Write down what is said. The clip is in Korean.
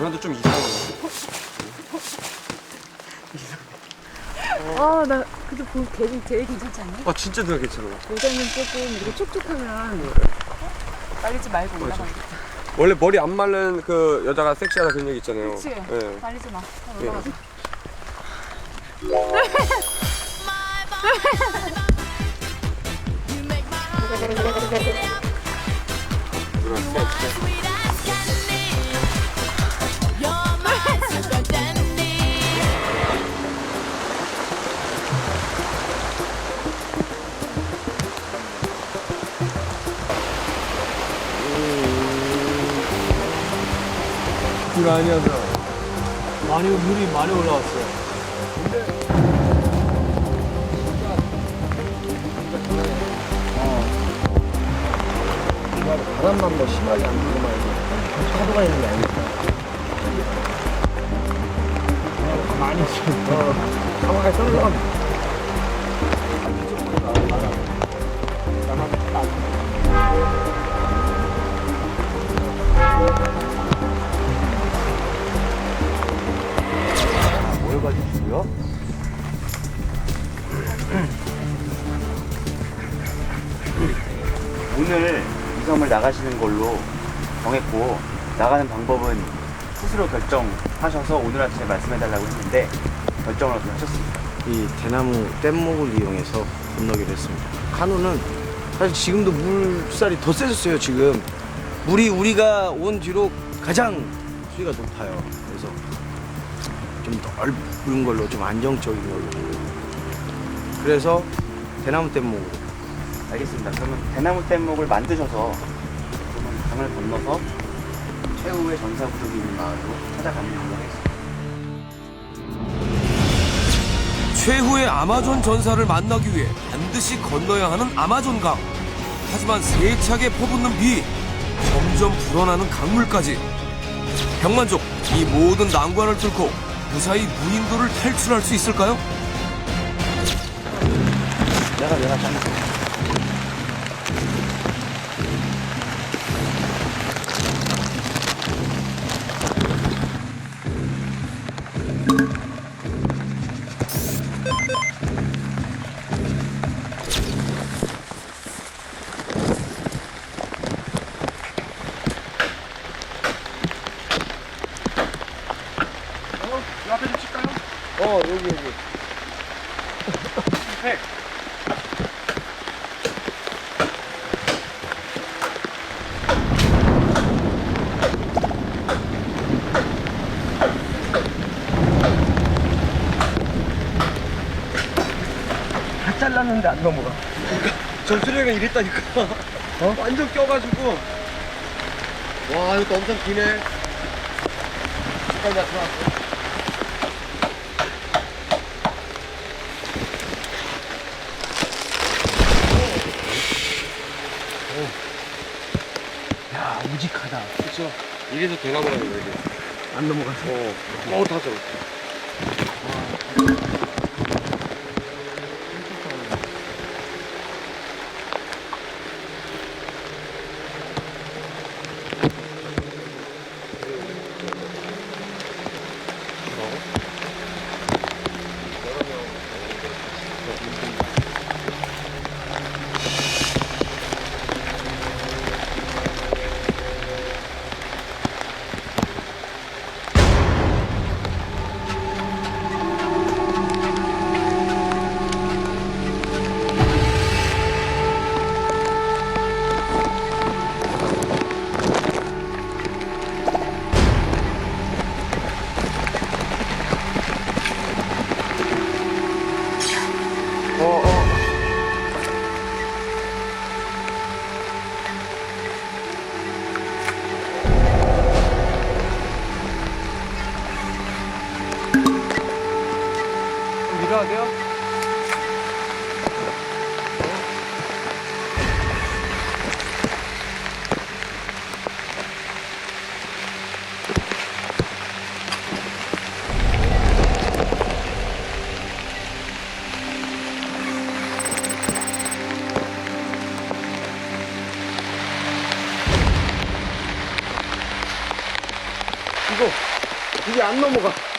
누나도 좀 이상해. 아, 나 그래도 보 되게 되게 괜찮지 않냐? 아 진짜 누나 괜찮아. 모자는 조금 이렇게 촉촉하면 빨리지 말고 올라가야겠다. 원래 머리 안 말른 그 여자가 섹시하다 그런 얘기 있잖아요. 그치? 예. 빨리지 마. 예. 올라가자. 누나 섹시. 그거 아니어서 많이 물이 많이 올라왔어요. 바람만 뭐 심하게 안 불고 말고. 파도가 있는 게 아니니까 많이 있어요. 어, 상황에 떨어져 뭘 오늘 이 섬을 나가시는 걸로 정했고 나가는 방법은 스스로 결정하셔서 오늘 아침에 말씀해달라고 했는데 결정을 어떻게 하셨습니까? 이 대나무 뗏목을 이용해서 건너기로 했습니다. 카누는 사실 지금도 물살이 더 세졌어요 지금. 물이 우리가 온 뒤로 가장 수위가 높아요. 그래서 좀 넓은 걸로 좀 안정적인 걸로. 그래서 대나무 뗏목으로 알겠습니다. 그러면 대나무 뗏목을 만드셔서 그러면 강을 건너서 최후의 전사 부족이 있는 마을로 찾아가는 걸로 하겠습니다. 최후의 아마존 전사를 만나기 위해 반드시 건너야 하는 아마존강. 하지만 세차게 퍼붓는 비, 점점 불어나는 강물까지. 병만족, 이 모든 난관을 뚫고 무사히 무인도를 탈출할 수 있을까요? 내가 내가 잘못 어 여기 여기 다 잘랐는데 안 넘어가 전수령이 이랬다니까. 어? 완전 껴가지고. 와 이것도 엄청 기네. 잠깐 나 들어왔어. 야 우직하다 그렇죠. 이래서 대나무라고 이게. 안 넘어가서 어. 어 타죠. 가져가세요. 이거 이게 안 넘어가.